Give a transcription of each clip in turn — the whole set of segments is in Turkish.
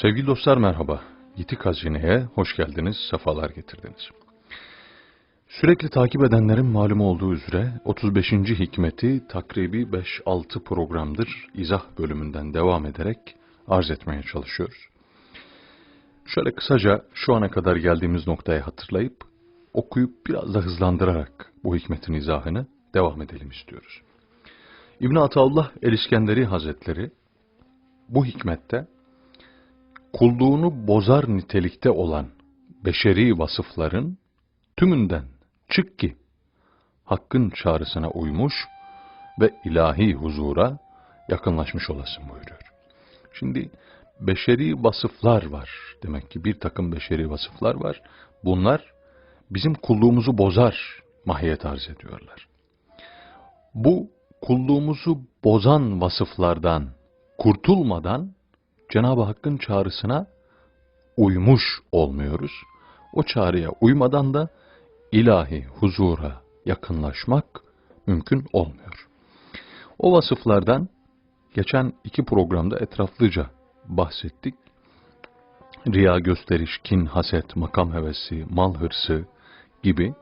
Sevgili dostlar merhaba. Yitik Hazine'ye hoş geldiniz, sefalar getirdiniz. Sürekli takip edenlerin malumu olduğu üzere 35. hikmeti takribi 5-6 programdır izah bölümünden devam ederek arz etmeye çalışıyoruz. Şöyle kısaca şu ana kadar geldiğimiz noktayı hatırlayıp okuyup biraz da hızlandırarak bu hikmetin izahını devam edelim istiyoruz. İbn Ataullah el-İskenderi Hazretleri bu hikmette kulluğunu bozar nitelikte olan beşeri vasıfların tümünden çık ki hakkın çağrısına uymuş ve ilahi huzura yakınlaşmış olasın buyuruyor. Şimdi beşeri vasıflar var. Demek ki bir takım beşeri vasıflar var. Bunlar bizim kulluğumuzu bozar mahiyet arz ediyorlar. Bu kulluğumuzu bozan vasıflardan kurtulmadan Cenab-ı Hakk'ın çağrısına uymuş olmuyoruz. O çağrıya uymadan da ilahi huzura yakınlaşmak mümkün olmuyor. O vasıflardan geçen iki programda etraflıca bahsettik. Riya gösteriş, kin, haset, makam hevesi, mal hırsı gibi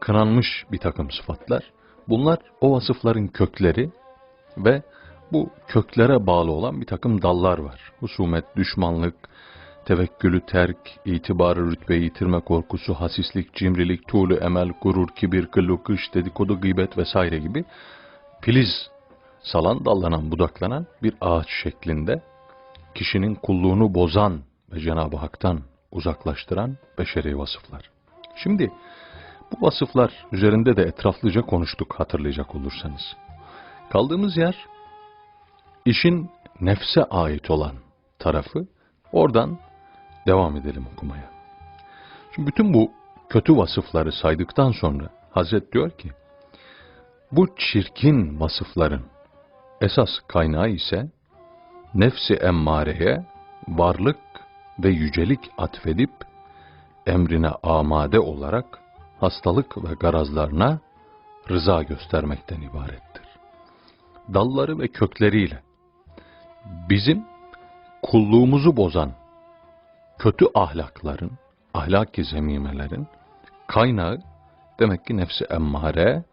kınanmış bir takım sıfatlar. Bunlar o vasıfların kökleri ve bu köklere bağlı olan bir takım dallar var. Husumet, düşmanlık, tevekkülü terk, itibarı rütbeyi yitirme korkusu, hasislik, cimrilik, tuğlu emel, gurur, kibir, kıllı kış, dedikodu, gıybet vesaire gibi filiz salan, dallanan, budaklanan bir ağaç şeklinde kişinin kulluğunu bozan ve Cenab-ı Hak'tan uzaklaştıran beşeri vasıflar. Şimdi bu vasıflar üzerinde de etraflıca konuştuk hatırlayacak olursanız. Kaldığımız yer işin nefse ait olan tarafı oradan devam edelim okumaya. Şimdi bütün bu kötü vasıfları saydıktan sonra Hazret diyor ki bu çirkin vasıfların esas kaynağı ise nefsi emmareye varlık ve yücelik atfedip emrine amade olarak hastalık ve garazlarına rıza göstermekten ibarettir. Dalları ve kökleriyle bizim kulluğumuzu bozan kötü ahlakların, ahlaki zemimelerin kaynağı demek ki nefsi emmare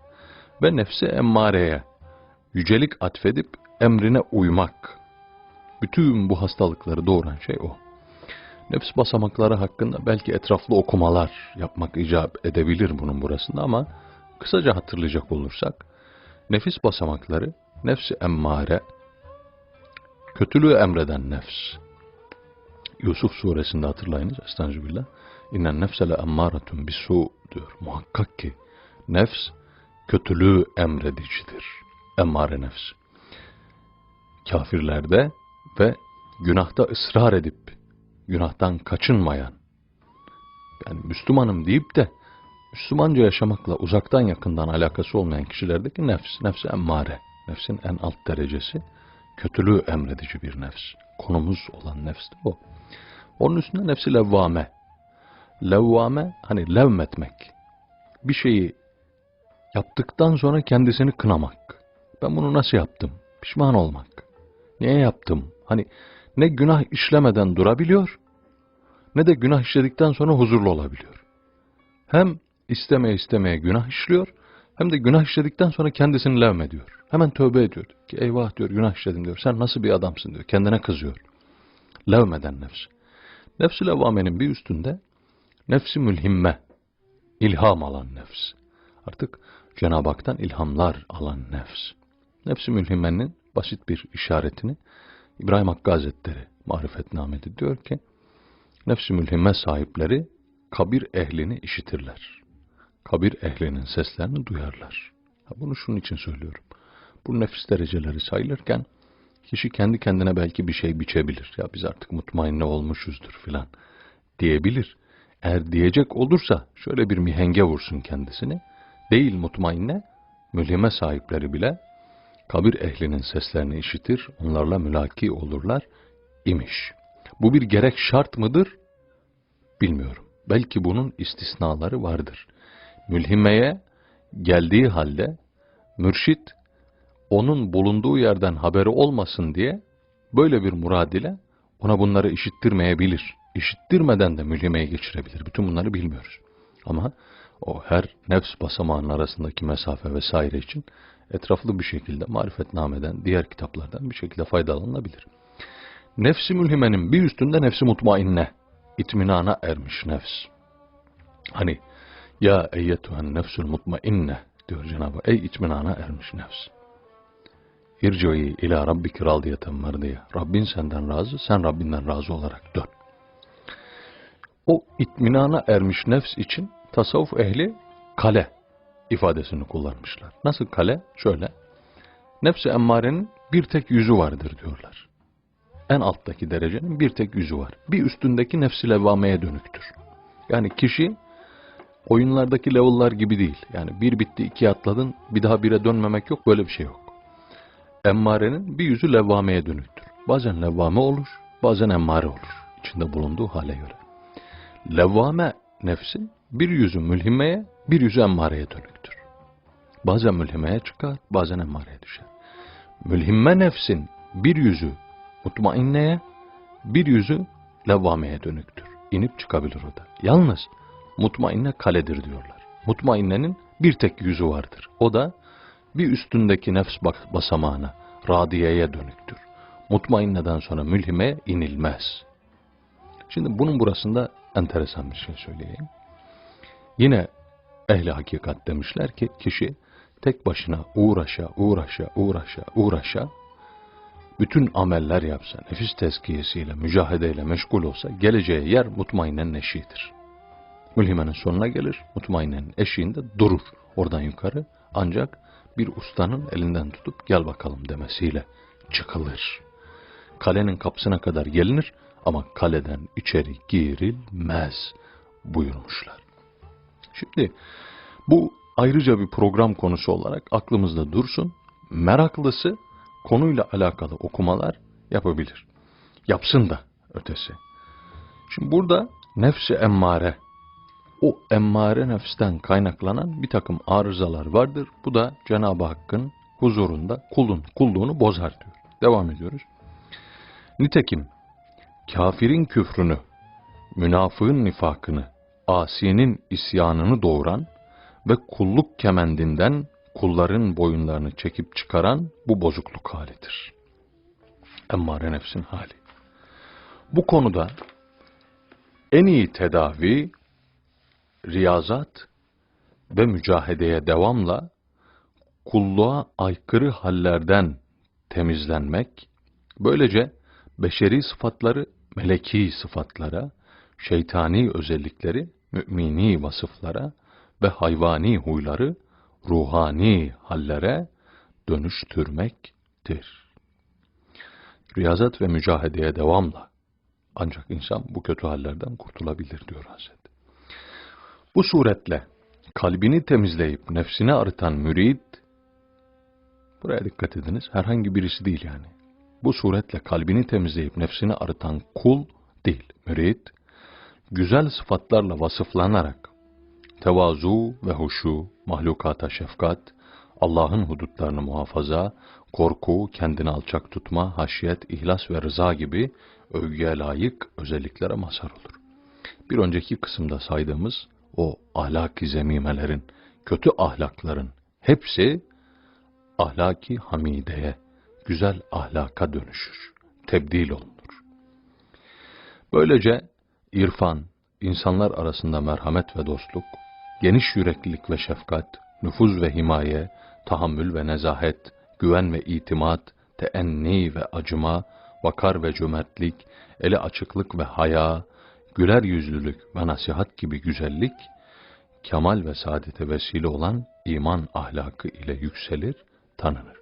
ve nefsi emmareye yücelik atfedip emrine uymak. Bütün bu hastalıkları doğuran şey o. Nefs basamakları hakkında belki etraflı okumalar yapmak icap edebilir bunun burasında ama kısaca hatırlayacak olursak nefis basamakları nefsi emmare, kötülüğü emreden nefs. Yusuf suresinde hatırlayınız. Estağfirullah. İnnen nefsele emmâretun bisu diyor. Muhakkak ki nefs kötülüğü emredicidir. Emmare nefs. Kafirlerde ve günahta ısrar edip günahtan kaçınmayan yani Müslümanım deyip de Müslümanca yaşamakla uzaktan yakından alakası olmayan kişilerdeki nefs, nefs emmare, nefsin en alt derecesi kötülüğü emredici bir nefs. Konumuz olan nefs de o. Onun üstünde nefsi levvame. Levvame hani levmetmek. Bir şeyi yaptıktan sonra kendisini kınamak. Ben bunu nasıl yaptım? Pişman olmak. Niye yaptım? Hani ne günah işlemeden durabiliyor ne de günah işledikten sonra huzurlu olabiliyor. Hem istemeye istemeye günah işliyor hem de günah işledikten sonra kendisini levmediyor. Hemen tövbe ediyor. Ki eyvah diyor günah işledim diyor. Sen nasıl bir adamsın diyor. Kendine kızıyor. Levmeden nefs. Nefs-i bir üstünde nefsi mülhimme. ilham alan nefs. Artık Cenab-ı Hak'tan ilhamlar alan nefs. Nefsi mülhimmenin basit bir işaretini İbrahim Hakkı Hazretleri marifetnamede diyor ki nefsi mülhimme sahipleri kabir ehlini işitirler. Kabir ehlinin seslerini duyarlar. Bunu şunun için söylüyorum. Bu nefis dereceleri sayılırken kişi kendi kendine belki bir şey biçebilir. Ya biz artık mutmainne olmuşuzdur filan diyebilir. Eğer diyecek olursa şöyle bir mihenge vursun kendisini. Değil mutmainne, mülhime sahipleri bile kabir ehlinin seslerini işitir, onlarla mülaki olurlar imiş. Bu bir gerek şart mıdır? Bilmiyorum. Belki bunun istisnaları vardır. Mülhimeye geldiği halde mürşit onun bulunduğu yerden haberi olmasın diye böyle bir murad ile Ona bunları işittirmeyebilir. İşittirmeden de mülhimeye geçirebilir. Bütün bunları bilmiyoruz. Ama o her nefs basamağının arasındaki mesafe vesaire için etraflı bir şekilde marifetnameden, diğer kitaplardan bir şekilde faydalanılabilir. Nefsi mülhimenin bir üstünde nefsi mutmainne, itminana ermiş nefs. Hani ya eyyetühen nefsül mutmainne diyor Cenab-ı. Ey itminana ermiş nefs. İrci'i ila rabbiki radiyeten merdiye. Rabbin senden razı, sen Rabbinden razı olarak dön. O itminana ermiş nefs için tasavvuf ehli kale ifadesini kullanmışlar. Nasıl kale? Şöyle. Nefsi emmarenin bir tek yüzü vardır diyorlar. En alttaki derecenin bir tek yüzü var. Bir üstündeki nefsi levvameye dönüktür. Yani kişi oyunlardaki level'lar gibi değil. Yani bir bitti iki atladın bir daha bire dönmemek yok böyle bir şey yok. Emmarenin bir yüzü levvameye dönüktür. Bazen levvame olur, bazen emmare olur. İçinde bulunduğu hale göre. Levvame nefsin bir yüzü mülhimeye, bir yüzü emmareye dönüktür. Bazen mülhimeye çıkar, bazen emmareye düşer. Mülhimme nefsin bir yüzü mutmainneye, bir yüzü levvameye dönüktür. İnip çıkabilir o da. Yalnız mutmainne kaledir diyorlar. Mutmainnenin bir tek yüzü vardır. O da bir üstündeki nefs basamağına, radiyeye dönüktür. Mutmainneden sonra mülhime inilmez. Şimdi bunun burasında enteresan bir şey söyleyeyim. Yine ehli hakikat demişler ki kişi tek başına uğraşa, uğraşa, uğraşa, uğraşa bütün ameller yapsa, nefis tezkiyesiyle, mücahedeyle meşgul olsa geleceği yer mutmainen eşiğidir. Mülhimenin sonuna gelir, mutmainenin eşiğinde durur oradan yukarı ancak bir ustanın elinden tutup gel bakalım demesiyle çıkılır. Kalenin kapısına kadar gelinir ama kaleden içeri girilmez buyurmuşlar. Şimdi bu ayrıca bir program konusu olarak aklımızda dursun. Meraklısı konuyla alakalı okumalar yapabilir. Yapsın da ötesi. Şimdi burada nefsi emmare, o emmare nefsten kaynaklanan bir takım arızalar vardır. Bu da Cenab-ı Hakk'ın huzurunda kulun kulluğunu bozar diyor. Devam ediyoruz. Nitekim kafirin küfrünü, münafığın nifakını, asinin isyanını doğuran ve kulluk kemendinden kulların boyunlarını çekip çıkaran bu bozukluk halidir. Emmare nefsin hali. Bu konuda en iyi tedavi, riyazat ve mücahedeye devamla kulluğa aykırı hallerden temizlenmek, böylece beşeri sıfatları meleki sıfatlara, şeytani özellikleri mümini vasıflara ve hayvani huyları ruhani hallere dönüştürmektir. Riyazat ve mücahedeye devamla ancak insan bu kötü hallerden kurtulabilir diyor Hazret. Bu suretle kalbini temizleyip nefsini arıtan mürid, buraya dikkat ediniz, herhangi birisi değil yani. Bu suretle kalbini temizleyip nefsini arıtan kul değil, mürid, güzel sıfatlarla vasıflanarak tevazu ve huşu, mahlukata şefkat, Allah'ın hudutlarını muhafaza, korku, kendini alçak tutma, haşyet, ihlas ve rıza gibi övgüye layık özelliklere mazhar olur. Bir önceki kısımda saydığımız o ahlaki zemimelerin, kötü ahlakların hepsi ahlaki hamideye, güzel ahlaka dönüşür, tebdil olunur. Böylece irfan, insanlar arasında merhamet ve dostluk, geniş yüreklilik ve şefkat, nüfuz ve himaye, tahammül ve nezahet, güven ve itimat, teenni ve acıma, vakar ve cömertlik, ele açıklık ve haya, güler yüzlülük ve nasihat gibi güzellik, kemal ve saadete vesile olan iman ahlakı ile yükselir, tanınır.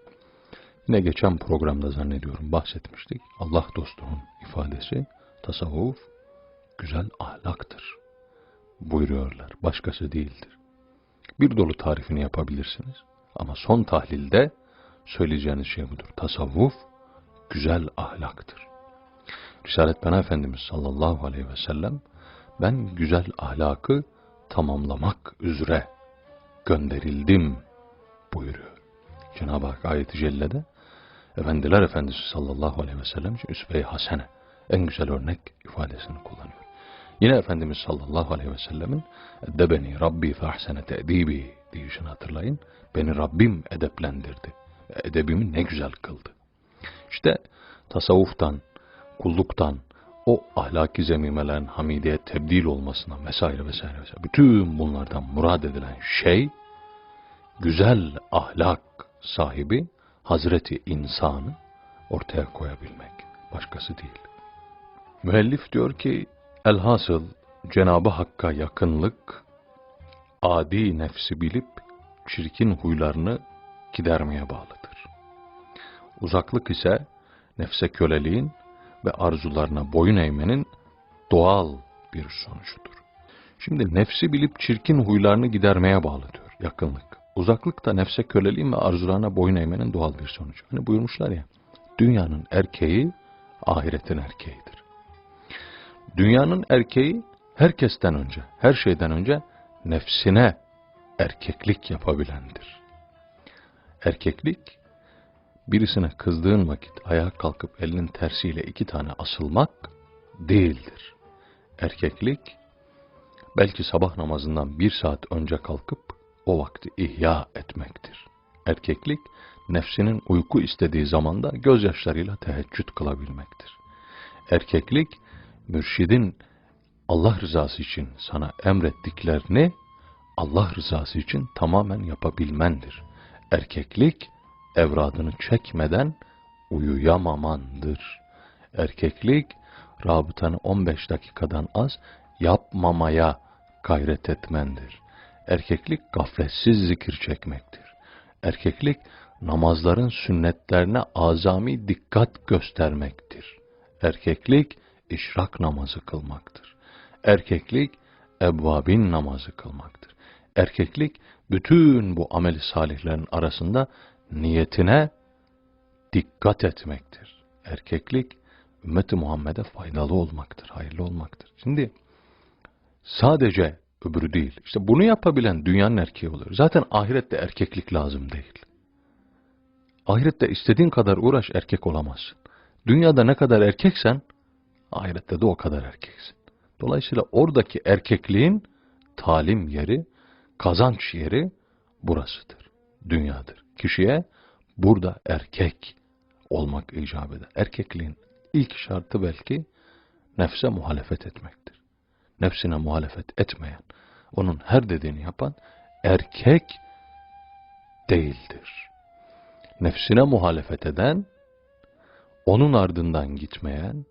Yine geçen programda zannediyorum bahsetmiştik. Allah dostunun ifadesi tasavvuf güzel ahlaktır buyuruyorlar. Başkası değildir. Bir dolu tarifini yapabilirsiniz. Ama son tahlilde söyleyeceğiniz şey budur. Tasavvuf güzel ahlaktır. Risalet Bena Efendimiz sallallahu aleyhi ve sellem ben güzel ahlakı tamamlamak üzere gönderildim buyuruyor. Cenab-ı Hak ayet-i cellede Efendiler Efendisi sallallahu aleyhi ve sellem için üsve-i hasene en güzel örnek ifadesini kullanıyor. Yine Efendimiz sallallahu aleyhi ve sellemin Eddebeni Rabbi fe ahsene te'dibi deyişini hatırlayın. Beni Rabbim edeplendirdi. Edebimi ne güzel kıldı. İşte tasavvuftan, kulluktan, o ahlaki zemimelerin hamideye tebdil olmasına vesaire vesaire vesaire. Bütün bunlardan murad edilen şey güzel ahlak sahibi Hazreti insanı ortaya koyabilmek. Başkası değil. Müellif diyor ki elhasıl Cenabı Hakk'a yakınlık adi nefsi bilip çirkin huylarını gidermeye bağlıdır. Uzaklık ise nefse köleliğin ve arzularına boyun eğmenin doğal bir sonucudur. Şimdi nefsi bilip çirkin huylarını gidermeye bağlı diyor yakınlık. Uzaklık da nefse köleliğin ve arzularına boyun eğmenin doğal bir sonucu. Hani buyurmuşlar ya, dünyanın erkeği ahiretin erkeğidir. Dünyanın erkeği herkesten önce, her şeyden önce nefsine erkeklik yapabilendir. Erkeklik, birisine kızdığın vakit ayağa kalkıp elinin tersiyle iki tane asılmak değildir. Erkeklik, belki sabah namazından bir saat önce kalkıp o vakti ihya etmektir. Erkeklik, nefsinin uyku istediği zamanda gözyaşlarıyla teheccüd kılabilmektir. Erkeklik, mürşidin Allah rızası için sana emrettiklerini Allah rızası için tamamen yapabilmendir. Erkeklik, evradını çekmeden uyuyamamandır. Erkeklik, rabıtanı 15 dakikadan az yapmamaya gayret etmendir. Erkeklik gafletsiz zikir çekmektir. Erkeklik namazların sünnetlerine azami dikkat göstermektir. Erkeklik işrak namazı kılmaktır. Erkeklik evvabin namazı kılmaktır. Erkeklik bütün bu ameli salihlerin arasında niyetine dikkat etmektir. Erkeklik ümmeti Muhammed'e faydalı olmaktır, hayırlı olmaktır. Şimdi sadece öbürü değil. İşte bunu yapabilen dünyanın erkeği oluyor. Zaten ahirette erkeklik lazım değil. Ahirette istediğin kadar uğraş erkek olamazsın. Dünyada ne kadar erkeksen ahirette de o kadar erkeksin. Dolayısıyla oradaki erkekliğin talim yeri, kazanç yeri burasıdır. Dünyadır. Kişiye burada erkek olmak icap eder. Erkekliğin ilk şartı belki nefse muhalefet etmektir. Nefsine muhalefet etmeyen, onun her dediğini yapan erkek değildir. Nefsine muhalefet eden, onun ardından gitmeyen,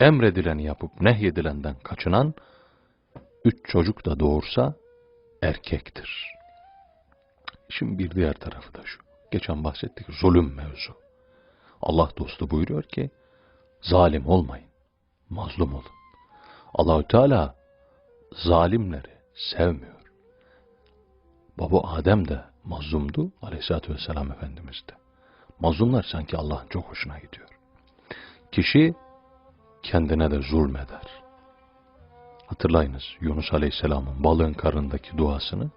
emredileni yapıp nehyedilenden kaçınan, üç çocuk da doğursa erkektir. Şimdi bir diğer tarafı da şu. Geçen bahsettik zulüm mevzu. Allah dostu buyuruyor ki zalim olmayın, mazlum olun. Allahü Teala zalimleri sevmiyor. Baba Adem de mazlumdu, aleyhissalatü vesselam Efendimiz de. Mazlumlar sanki Allah'ın çok hoşuna gidiyor. Kişi kendine de zulmeder. Hatırlayınız Yunus Aleyhisselam'ın balığın karındaki duasını.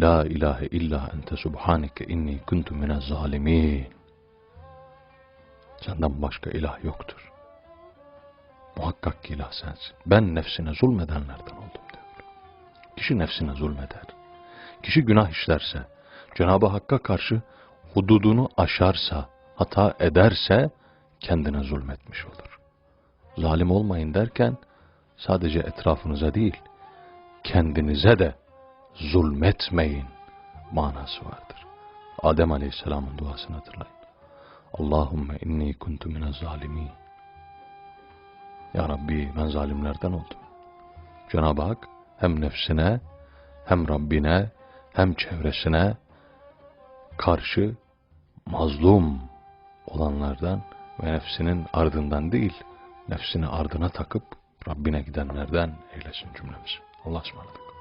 La ilahe illa ente subhaneke inni kuntu mine zalimin. Senden başka ilah yoktur. Muhakkak ki ilah sensin. Ben nefsine zulmedenlerden oldum diyor. Kişi nefsine zulmeder. Kişi günah işlerse, Cenab-ı Hakk'a karşı hududunu aşarsa, hata ederse kendine zulmetmiş olur. Zalim olmayın derken sadece etrafınıza değil, kendinize de zulmetmeyin manası vardır. Adem Aleyhisselam'ın duasını hatırlayın. Allahümme inni kuntu mine zalimin. Ya Rabbi ben zalimlerden oldum. Cenab-ı Hak hem nefsine hem Rabbine hem çevresine karşı mazlum olanlardan ve nefsinin ardından değil, nefsini ardına takıp Rabbine gidenlerden eylesin cümlemizi. Allah ısmarladık.